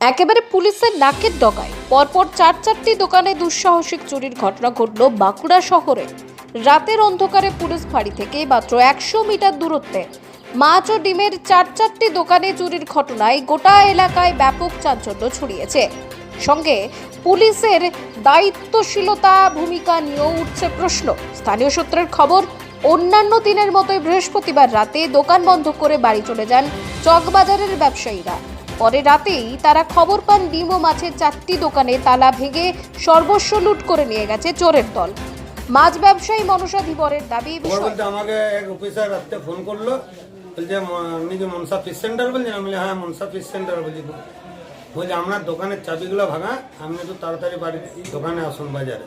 একেবারে পুলিশের নাকের ডগায়। পরপর চার চারটি দোকানে দুঃসাহসিক চুরির ঘটনা ঘটল বাঁকুড়া শহরে। রাতের অন্ধকারে পুলিশ ফাঁড়ি থেকে মাত্র একশো মিটার দূরত্বে মাছ ও ডিমের চার চারটি দোকানে চুরির ঘটনায় গোটা এলাকায় ব্যাপক চাঞ্চল্য ছড়িয়েছে। সঙ্গে পুলিশের দায়িত্বশীলতা ভূমিকা নিয়েও উঠছে প্রশ্ন। স্থানীয় সূত্রের খবর, অন্যান্য দিনের মতোই বৃহস্পতিবার রাতে দোকান বন্ধ করে বাড়ি চলে যান চকবাজারের ব্যবসায়ীরা। পরে রাতেই তারা খবর পান ডিম ও মাছের চারটি দোকানে তালা ভেঙে সর্বস্ব লুট করে নিয়ে গেছে চোরের দল। মাছ ব্যবসায়ী মনসা ধীবরের দাবি এই আমাকে এক অফিসার রাত্রে ফোন করল বলছে আপনি কি মনসা ফিশ সেন্টার বলছেন আমি বলি, হ্যাঁ মনসা ফিশ সেন্টার বলছি। বলছে আপনার দোকানের চাবিগুলো ভাঙা আপনি একটু তাড়াতাড়ি বাড়ি দোকানে আসুন বাজারে।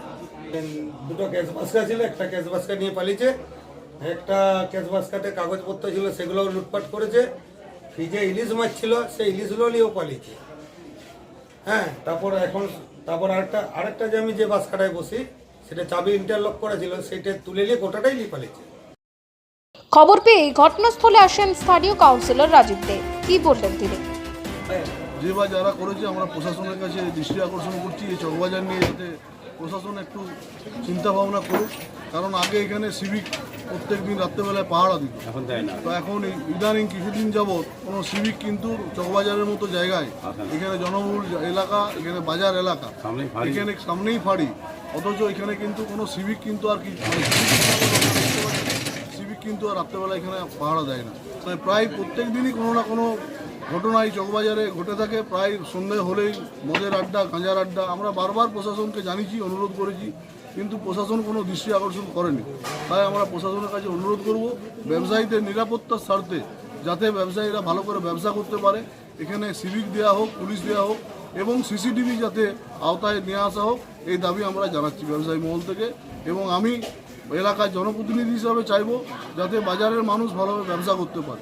দুটো ক্যাশ বাস্কা ছিল একটা ক্যাশ বাস্কা নিয়ে পালিয়েছে একটা ক্যাশ বাস্কাতে কাগজপত্র ছিল সেগুলোও লুটপাট করেছে। ফ্রিজে ইলিশ মাছ ছিল সেই ইলিশগুলো নিয়েও পালিয়েছি। হ্যাঁ তারপর এখন তারপর আরেকটা আরেকটা যে আমি যে বাস্কাটায় বসি সেটা চাবি ইন্টারলক করা ছিল সেটা তুলে নিয়ে গোটাটাই নিয়ে পালিয়েছে। খবর পেয়ে ঘটনাস্থলে আসেন স্থানীয় কাউন্সিলর রাজীব দে। কি বললেন তিনি? যে বা যারা করেছে আমরা প্রশাসনের কাছে দৃষ্টি আকর্ষণ করছি এই চকবাজার নিয়ে যাতে প্রশাসন একটু চিন্তা ভাবনা করুক। কারণ আগে এখানে সিভিক প্রত্যেক দিন রাত্রেবেলায় পাহাড়া দিত। এখন তো এখন ইদানিং কিছুদিন যাবৎ কোনো সিভিক কিন্তু চকবাজারের মতো জায়গায় এখানে জনবহুল এলাকা এখানে বাজার এলাকা এখানে সামনেই ফাড়ি। অথচ এখানে কিন্তু কোনো সিভিক কিন্তু আর কি মানে সিভিক কিন্তু আর রাত্রেবেলা এখানে পাহারা দেয় না। তাই প্রায় প্রত্যেক দিনই কোনো না কোনো ঘটনা এই চকবাজারে ঘটে থাকে। প্রায় সন্ধে হলেই মদের আড্ডা, গাঁজার আড্ডা। আমরা বারবার প্রশাসনকে জানিয়েছি, অনুরোধ করেছি, কিন্তু প্রশাসন কোনো দৃষ্টি আকর্ষণ করেনি। তাই আমরা প্রশাসনের কাছে অনুরোধ করব, ব্যবসায়ীদের নিরাপত্তার স্বার্থে যাতে ব্যবসায়ীরা ভালো করে ব্যবসা করতে পারে। এখানে সিভিক দেওয়া হোক, পুলিশ দেওয়া হোক, এবং সিসিটিভি যাতে আওতায় নিয়ে আসা হোক, এই দাবি আমরা জানাচ্ছি ব্যবসায়ী মহল থেকে। এবং আমি এলাকার জনপ্রতিনিধি হিসাবে চাইব, যাতে বাজারের মানুষ ভালোভাবে ব্যবসা করতে পারে।